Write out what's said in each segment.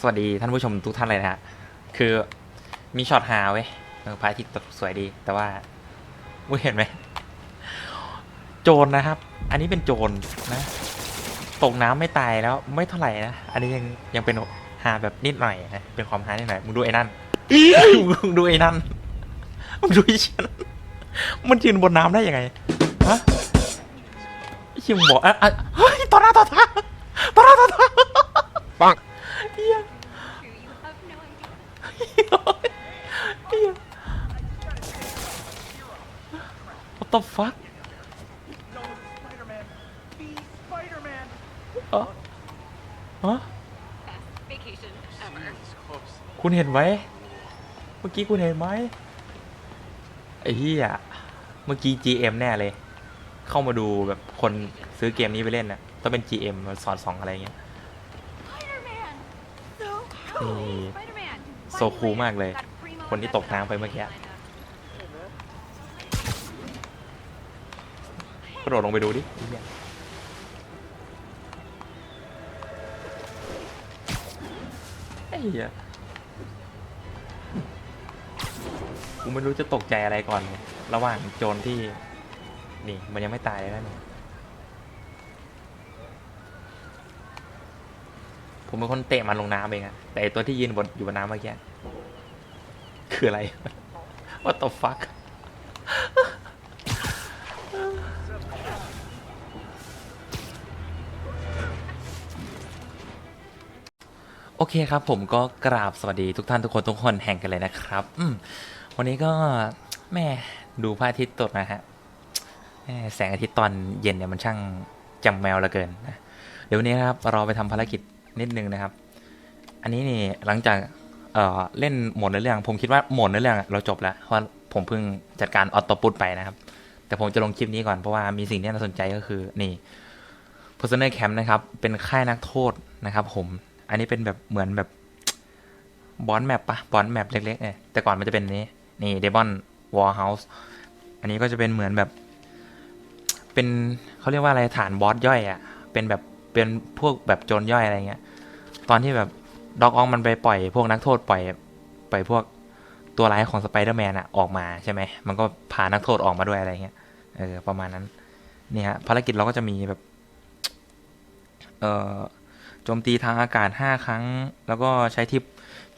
สวัสดีท่านผู้ชมทุกท่านเลยนะฮะ คือมีช็อตหาเว้ยเออพระอาทิตย์ตกสวยดี แต่ว่าเว้ยเห็นไหม โจรนะครับ อันนี้เป็นโจรนะ ตกน้ำไม่ตายแล้วไม่เท่าไหร่นะ อันนี้ยังยังเป็นหาแบบนิดหน่อยนะ เป็นความหานิดหน่อย มึงดูไอ้นั่น มึงดูไอ้นั่น มึงดูไอ้ฉันมันยืนบนน้ำได้ยังไง ฮะไอ้ชิมงบอกอะอะเฮ้ยต่อหน้าต่อตาต่อหน้าต่อตาปังเฮีย What the fuck No, Spider-Man. Be Spider-Man. เออฮะ Best vacation ever. It's close. คุณเห็นไหม เมื่อกี้คุณเห็นไหมไอ้เหี้ยเมื่อกี้ GM แน่เลย เข้ามาดูแบบคนซื้อเกมนี้ไปเล่นน่ะต้องเป็น GM มาสอนสองอะไรเงี้ย Spider-Man. So นี่ cool. Spider-Man. โซคูลมากเลย Got a primo คนที่ตกน้ำไปเมื่อกี้ ระโดดลงไปดูดิไอ้เหี้ยไอ้เหี้ยกูไม่รู้จะตกใจอะไรก่อนเลยระหว่างโจรที่ นี่ มันยังไม่ตายเลยนะเนี่ยผมเป็นคนเตะมันลงน้ำเองอะแต่ไอ้ตัวที่ยืนบนอยู่บนน้ำเมื่อกี้ คืออะไร What the fuck โอเคครับผมก็กราบสวัสดีทุกท่านทุกคนทุกคนแห่งกันเลยนะครับ อืมวันนี้ก็แม่ดูพระอาทิตย์ตกนะฮะแสงอาทิตย์ตอนเย็นเนี่ยมันช่างจำแมวเหลือเกินนะเดี๋ยววันนี้นะครับเราไปทำภารกิจนิดนึงนะครับ อันนี้นี่หลังจากเอ่อเล่นหมดในเรื่อง ผมคิดว่าหมดในเรื่องเราจบแล้วเพราะผมเพิ่งจัดการออโต้ปุตไปนะครับ แต่ผมจะลงคลิปนี้ก่อนเพราะว่ามีสิ่งที่น่าสนใจก็คือนี่ prisoner camp นะครับเป็นค่ายนักโทษนะครับ ผม อันนี้เป็นแบบเหมือนแบบบอลแมปปะบอลแมปเล็กๆเนี่ยแต่ก่อนมันจะเป็นนี้นี่เดบอนวอลเฮาส์อันนี้ก็จะเป็นเหมือนแบบ เป็นเขาเรียกว่าอะไรฐานบอสย่อยอะ่ะเป็นแบบเป็นพวกแบบโจรย่อยอะไรเงี้ย ตอนที่แบบด็อกอองมันไปปล่อยพวกนักโทษปล่อยปล่อยพวกตัวร้ายของสไปเดอร์แมนอะออกมาใช่ไหม มันก็พานักโทษออกมาด้วยอะไรเงี้ย เออ ประมาณนั้นนี่ฮะภารกิจเราก็จะมีแบบ เอ่อ จมตีทางอากาศห้าครั้ง แล้วก็ใช้ทิป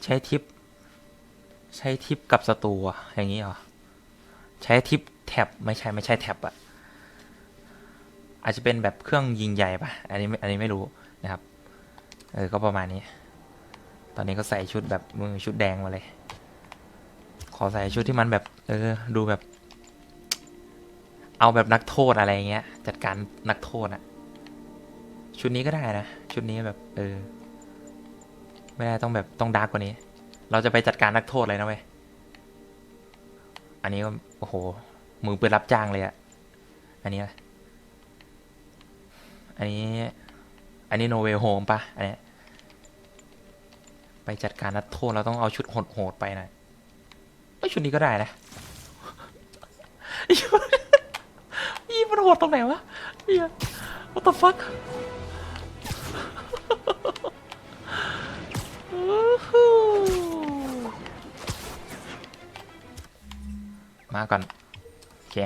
ใช้ทิป ใช้ทิปกับศัตรูอย่างนี้เหรอ ใช้ทิปแท็บไม่ใช่ไม่ใช่แท็บอะอาจจะเป็นแบบเครื่องยิงใหญ่ปะอันนี้อันนี้ไม่รู้นะครับ เออ ก็ประมาณนี้ ตอนนี้ก็ใส่ชุดแบบมือชุดแดงมาเลย ขอใส่ชุดที่มันแบบ เออ ดูแบบ เอาแบบนักโทษอะไรเงี้ย จัดการนักโทษอะชุดนี้ก็ได้นะ ชุดนี้แบบ เออ ไม่ได้ต้องแบบต้องดาร์กกว่านี้ เราจะไปจัดการนักโทษเลยนะเว้ย อันนี้ก็โอ้โห มือปืนรับจ้างเลยอะอันนี้อันนี้ อันนี้โนเวลโฮมปะอันนี้ไปจัดการนักโทษเราต้องเอาชุดโหดๆไปหน่อยเอ้ยชุดนี้ก็ได้นะยี่มันโหดตรงไหนวะเฮีย what the fuck มาก่อน โอเค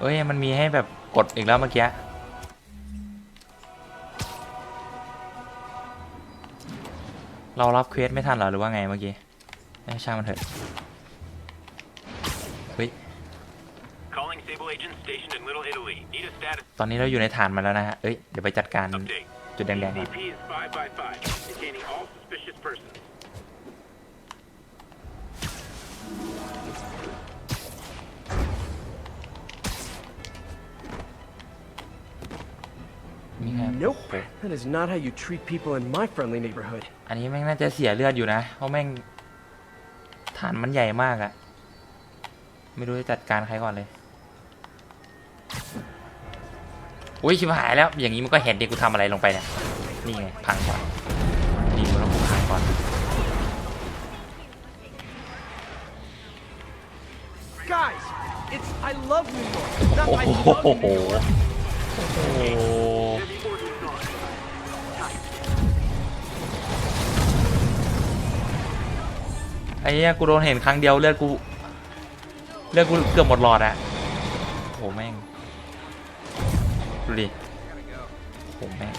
เอ้ย มันมีให้แบบกดอีกแล้วเมื่อกี้ เรารับเควสไม่ทันเหรอหรือว่าไงเมื่อกี้ไม่ช่างมันเถอะเฮ้ย Calling Sable Agent stationed in Little Italy. Need a status ตอนนี้เราอยู่ในฐานมาแล้วนะฮะเอ้ย เดี๋ยวไปจัดการ update. จุดแดงๆก่อน มีไง Nope. That is not how you treat people in my friendly neighborhood. อันนี้แม่งน่าจะเสียเลือดอยู่นะ เพราะแม่งฐานมันใหญ่มากอะไม่รู้จะจัดการใครก่อนเลย อุ้ยชิบหายแล้ว อย่างนี้มันก็เห็นดิกูทำอะไรลงไปเนี่ย นี่ไง พังก่อนนี่มันต้องกูพังก่อน Guys, it's I love New York. Not โอ้ I โห love โอ้โห New York. โอ้โห ไอ้เนี้ยกูโดนเห็นครั้งเดียวเลือดกูเลือดกูเกือบหมดหลอดอะโหแม่งดูดิโหแม่ง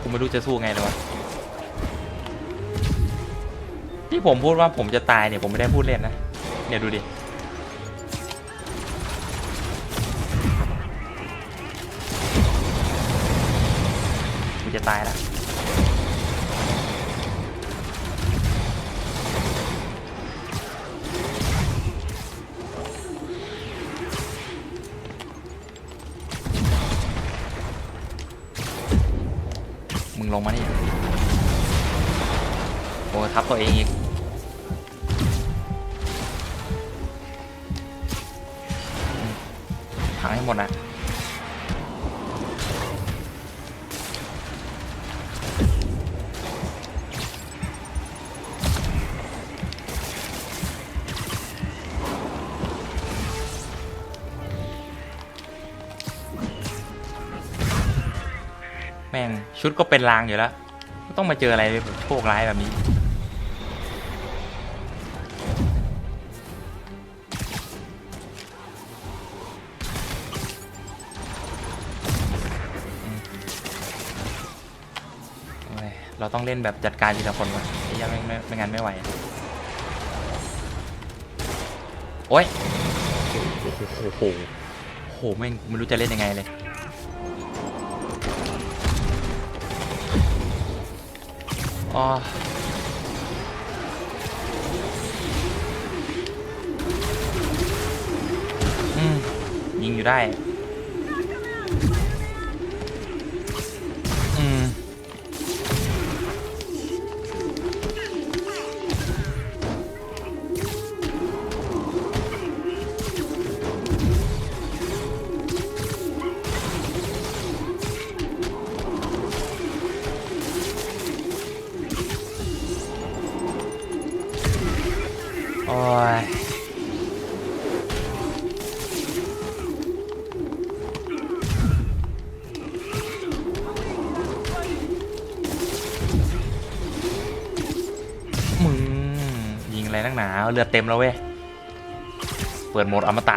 กูไม่รู้จะสู้ไงเลยวะที่ผมพูดว่าผมจะตายเนี่ยผมไม่ได้พูดเล่นนะเนี่ยดูดิกูจะตายแล้ว ตัวเองอีกพังให้หมดนะแม่งชุดก็เป็นลางอยู่แล้ว ต้องมาเจออะไรโชคร้ายแบบนี้ ต้องเล่นแบบจัดการทีละคนวะไอ้ยังไม่ไม่ไม่งั้นไม่ไหว โอ้ยโอ้โหโอ้โหโอ้โหแม่งไม่รู้จะเล่นยังไงเลยอ๋ออืมยิงอยู่ได้ ยมึงยิงอะไรนักหนาเลือดเต็มแล้วเว้ย เปิดโหมดอมตะ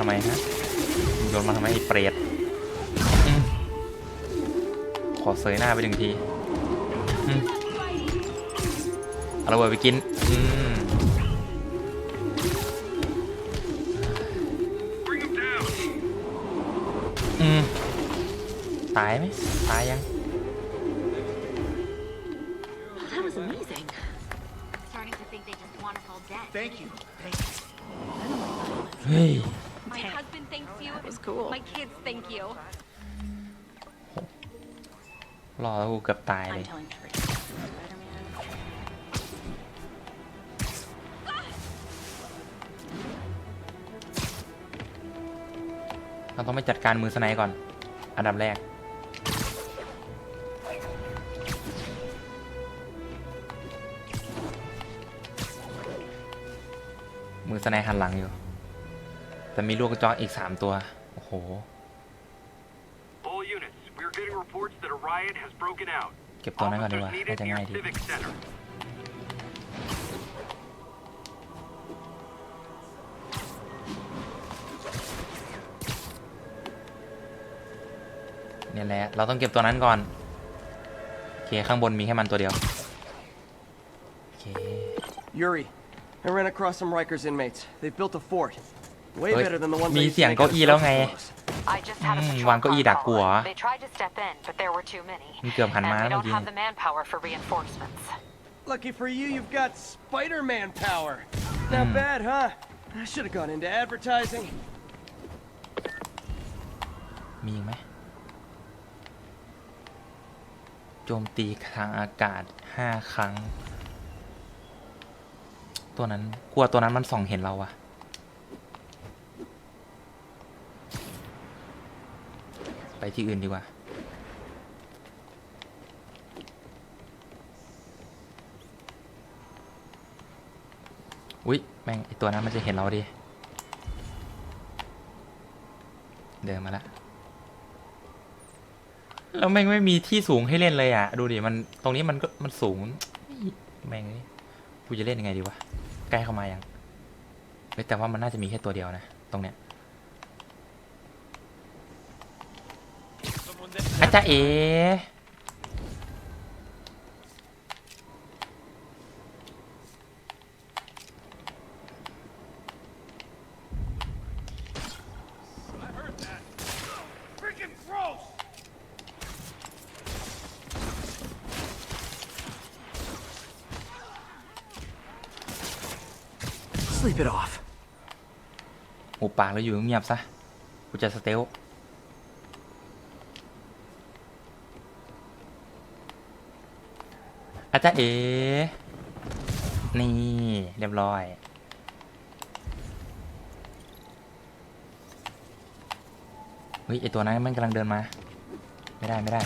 ทำไมฮะมึงโยนมาทำไมไอ้เปรตอืมขอเสยหน้าไปหนึ่งทีอืมเอาระเบิดไปกินอืมอืมตายไหมตายยัง That was amazing. Starting to think they just want us all dead. Thank you. เฮ้ย cool. My kids thank you. รอแล้วกูเกือบตายเลย I'm telling Teresa. Spider-Man. เราต้องไปจัดการมือสไนก่อน อันดับแรก มือสไนหันหลังอยู่ แต่มีลูกกระจอกอีกสามตัว โอ้โห All units, we are getting reports that a riot has broken out. เก็บตัวนั้นก่อนดีกว่า Officers น่า needed จะง่าย near ดี Civic Center. เนี่ยแหละ เราต้องเก็บตัวนั้นก่อน โอเค ข้างบนมีแค่มันตัวเดียว โอเค Yuri, I ran across some Rikers inmates. They've built a fort. Way Oi, better than the ones มี I used เสีย to ง make เก้า out of อี้แล้วไง social clubs. I just had a Mm, patrol วางเก้าอี้ดักกูเหรอ console. They tried to step in, but there were too many. มันเกือบหัน And มา we เมื่อ don't กี้ have the manpower for reinforcements. Lucky for you, you've got Spider-Man power. Not Hmm. bad, huh? I should have gone into advertising. มีอีกไหมโจมตีทางอากาศห้าครั้ง ตัวนั้นกลัวตัวนั้นมันส่องเห็นเราอะ ไปที่อื่นดีกว่า อุ๊ย แม่ง ไอตัวนั้นมันจะเห็นเราดิ เดินมาละแล้วแม่งไม่มีที่สูงให้เล่นเลยอะ ดูดิ มัน ตรงนี้มันก็ มันสูง แม่งเอ้ยกูจะเล่นยังไงดีวะ ใกล้เข้ามายังแต่ว่ามันน่าจะมีแค่ตัวเดียวนะ ตรงเนี้ย อาจารย์เอ Sleep it off. หูปากแล้วอยู่เงียบๆซะ กูจะสเตล อาจารย์เอ นี่ เรียบร้อย เฮ้ยไอตัวนั้นมันกำลังเดินมา ไม่ได้ไม่ได้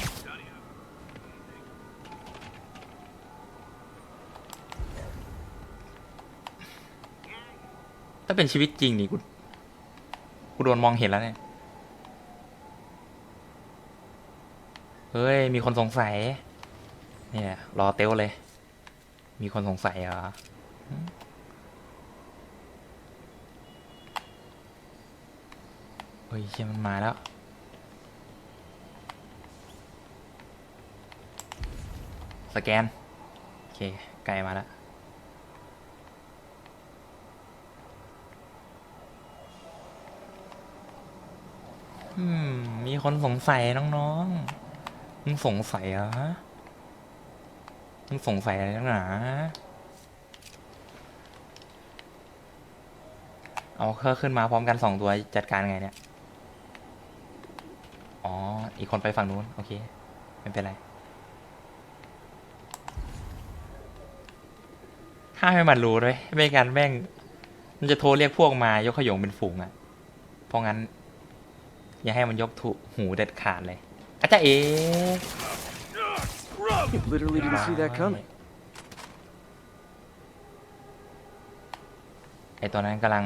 ถ้าเป็นชีวิตจริงนี่กู กูโดนมองเห็นแล้วเนี่ย เฮ้ย มีคนสงสัย นี่ยรอเต้เลย มีคนสงสัยเหรอเฮ้ยเชี่ยมันมาแล้ว สแกน โอเค ไกลมาแล้วมมีคนสงสัยน้องๆมึงสงสัยเหรอ มึงสงสัยอะไรนักหนาเอาเครื่องขึ้นมาพร้อมกันสองตัวจัดการไงเนี่ย อ๋อ อีกคนไปฝั่งนู้น โอเค ไม่เป็นไรห้าให้มันรู้ด้วยไม่งั้นแม่ง มันจะโทรเรียกพวกมายกขยงเป็นฝูงอะ่ะ เพราะงั้น อย่าให้มันยกถูหูเด็ดขาดเลยอาจารย์เอ literally didn't see that coming. ไอตัวนั้นกำลัง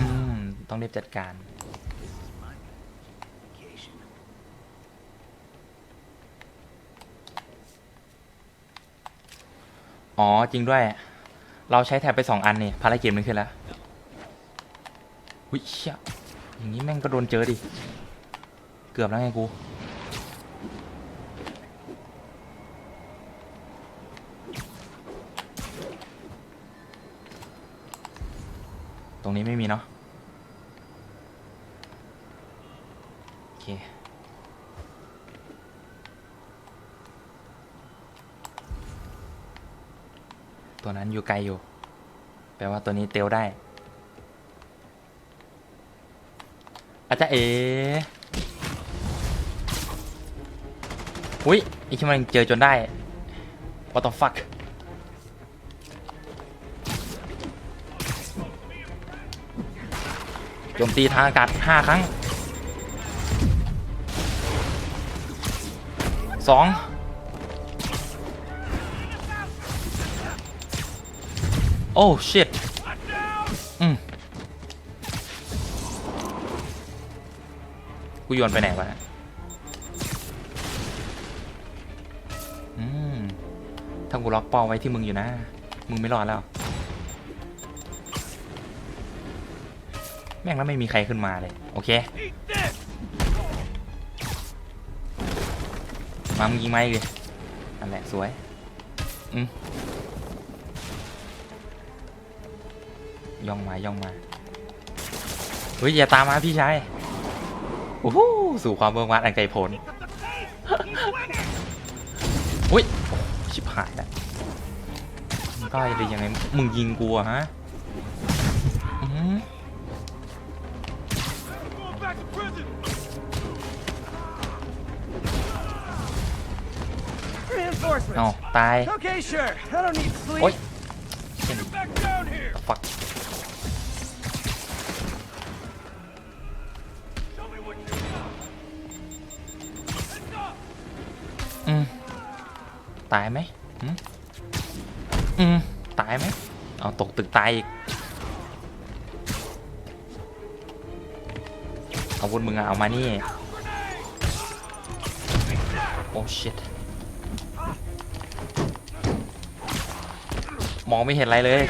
อืม ต้องรีบจัดการ อ๋อ จริงด้วย เราใช้แท็บไปสองอันนี่ภารกิจมันขึ้นแล้ว วิเชี่ยอย่างนี้แม่งก็โดนเจอดิ เกือบแล้วไงกู ตรงนี้ไม่มีเนาะโอเคตัวนั้นอยู่ไกลอยู่ แปลว่าตัวนี้เตลได้อาจจะเอ อุ้ยอีกที่มันเจอจนได้ what the fuck โจมตีทางอากาศห้าครั้งสองโอ้ shit อืมกูโยนไปไหนวะเนี่ย กูล็อกเป้าไว้ที่มึงอยู่นะ มึงไม่รอดแล้ว แม่งแล้วไม่มีใครขึ้นมาเลย โอเค มามึงยิงไม้เลยนั่นแหละสวย อืมย่องมาย่องมา เฮ้ย อย่าตามมาพี่ชาย โอ้โห สู่ความเบิกบานอันไกลโพ้นอุ้ย ชิบหายแล้ว ใต้เลยยังไง มึงยิงกูอะฮะโอ้ตาย โอ๊ยฟักตายไหม อืมตายไหมเอาตกตึกตายอีกอาวุธมึงอะเอามานี่ โอ้ชิตมองไม่เห็นอะไรเลย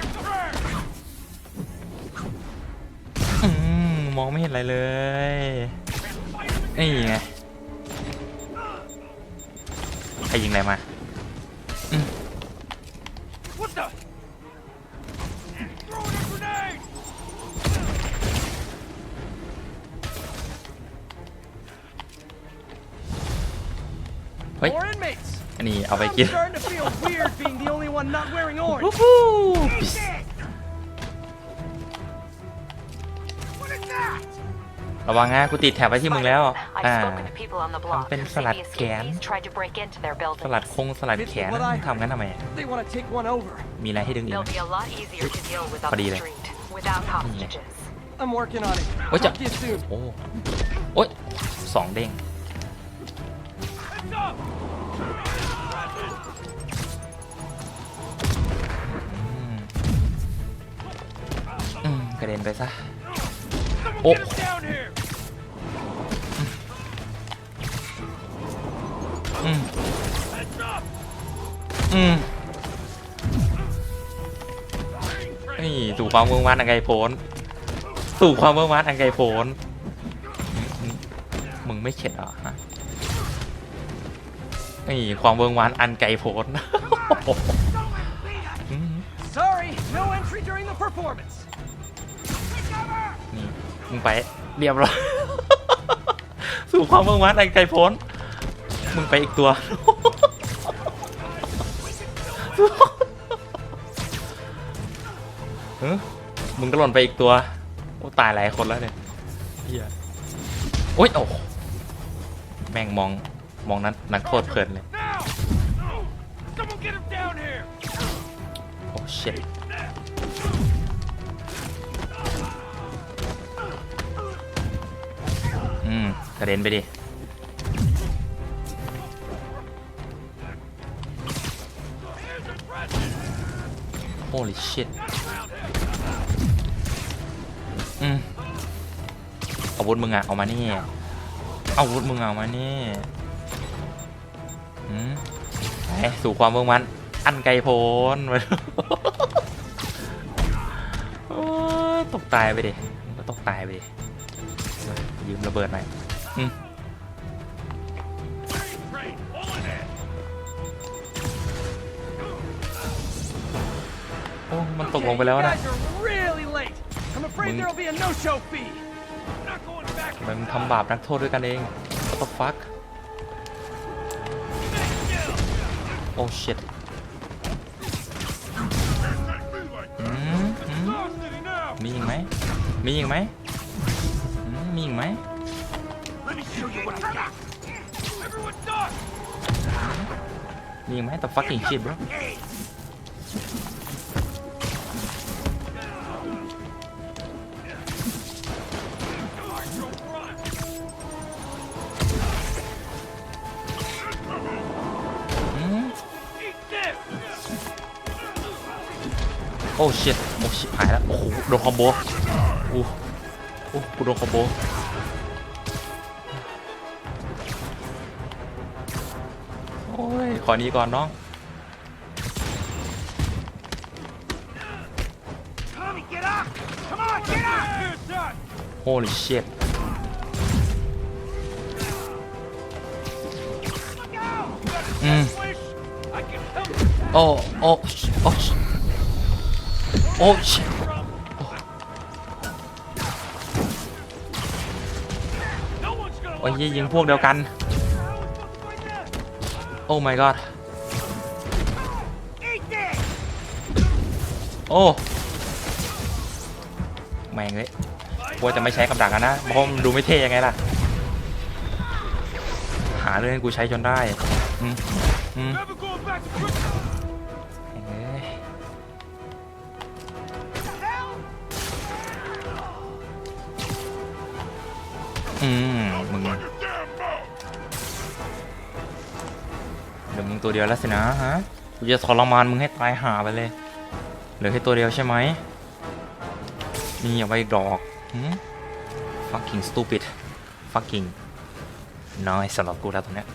อมองไม่เห็นอะไรเลย นี่ไงใครยิงอะไรมา ฮ้ย More inmates. อันนี้เอาไป I'm กิน starting to feel weird being the only one not wearing วู้ orange. ฮู้ What is that? ระวังนะกูติดแถบไว้ที่มึงแล้ว Spider-Man, อ่า I've spoken to people on the block เป็น who ส say ลัด the แขน escapees tried to break into their สลัด buildings. คงสลัดแขนทำงั้นทำไม They want to take one over. มีอะไรให้ดึงอีก They'll ไหม be a lot easier to deal with on Padi the deh. street without hostages. I'm working on it. Ôi trời. Talk to you soon. โอ้โอ๊ยสองเด้ง Heads up. อืมกระเด็นไปซะ โอ้ Get him down here. อืม Heads up. อืมนี่สู่ความเมืองวันอันไกลโพ้นสู่ความเมืองวันอันไกลโพ้นอืมมึงไม่เข็ดเหรอฮะ นี่ความเมืองวันอันไกลโพ้นอืม Sorry, no entry during the performance. นี่มึงไปเรียบร้อย สู่ความเมืองวันอันไกลโพ้น มึงไปอีกตัวเฮ้ยมึงก็หล่นไปอีกตัว โอ้ตายหลายคนแล้วเนี่ยเฮียโอ๊ยโอ้โหแม่งมอง มองนั้นนักโทษเพลินเลยโอ้เช็ดอืมกระเด็นไปดิ Holy shit อืมอาวุธมึงอะเอามานี่อาวุธมึงเอามานี่ ไปสู่ความเมืองมัน อันไกลโพ้นไปโอ้ยตกตายไปดิมึงก็ตกตายไปดิยืมระเบิดหน่อยอืม Train, pulling it. โอ้มันตกลงไปแล้ว You นะ guys are really late. I'm afraid Mừng- there'll be a no-show fee. Not going back. ทำไมมึงทำบาปนักโทษด้วยกันเอง what the fuck โอ้ชิตมีอีกไหม มีอีกไหม มีอีกไหมมีอีกไหมแต่ fucking shit bro โอ้ shit โอ้ shit หายแล้ว โอ้โห โดนคอมโบอู้โอ้กูโดนคอมโบโอ้ย ขอหนี้ก่อนน้อง Tommy, get up. Come on, get up. Here's that. holy shit Look out. Mm. Wish I can help โอ้ โอ้ โอ้ โอ้ชโอ้ยยิงพวกเดียวกัน โอ้ my god โอ้แม่งเลยกลัวจะไม่ใช้กับดักอะนะเพราะมันดูไม่เท่ยังไงล่ะ หาเรื่องกูใช้จนได้อืมอืม งตัวเดียวแล้วสินะฮะกูจะทรมานมึงให้ตายหาไปเลยเหลือแค่ตัวเดียวใช่ไหมนี่เอาไว้ดอกหืม fucking stupid fucking น้อยสำหรับกูแล้วตรงเนี้ย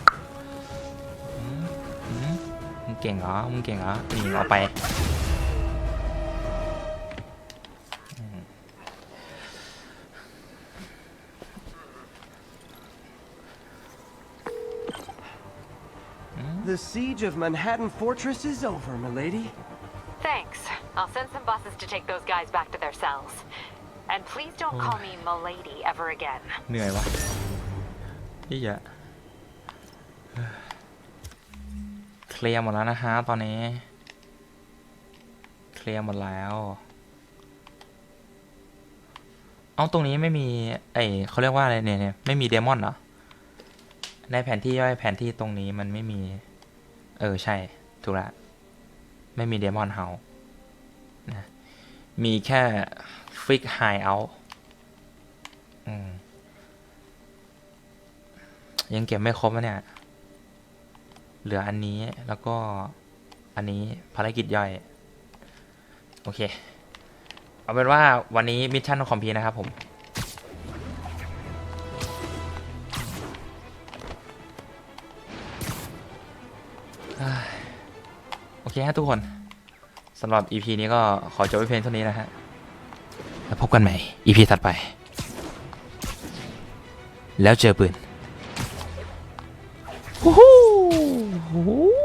มึงเก่งเหรอมึงเก่งเหรอนี่เอาไป The siege of Manhattan Fortress is over, milady. Thanks. I'll send some buses to take those guys back to their cells. And please don't call me Milady ever again. เหนื่อยวะพี่อะเคลียร์หมดแล้วนะฮะตอนนี้ เคลียร์หมดแล้ว เอาตรงนี้ไม่มี ไอเขาเรียกว่าอะไรเนี่ยเนี่ยไม่มีเดมอนเหรอ ในแผนที่ย่อยแผนที่ตรงนี้มันไม่มี เออ ใช่ ถูกละ ไม่มีเดมอนเฮานะมีแค่ฟิกไฮเอาอยังเก็บไม่ครบนะเนี่ย เหลืออันนี้แล้วก็อันนี้ภารกิจย่อย โอเค เอาเป็นว่าวันนี้มิชชั่นคอมพีนะครับผม เคฮะทุกคนสำหรับ EP นี้ก็ขอจบไว้เพียงเท่านี้นะฮะ แล้วพบกันใหม่ EP ถัดไป แล้วเจอปืนฮู้ฮู้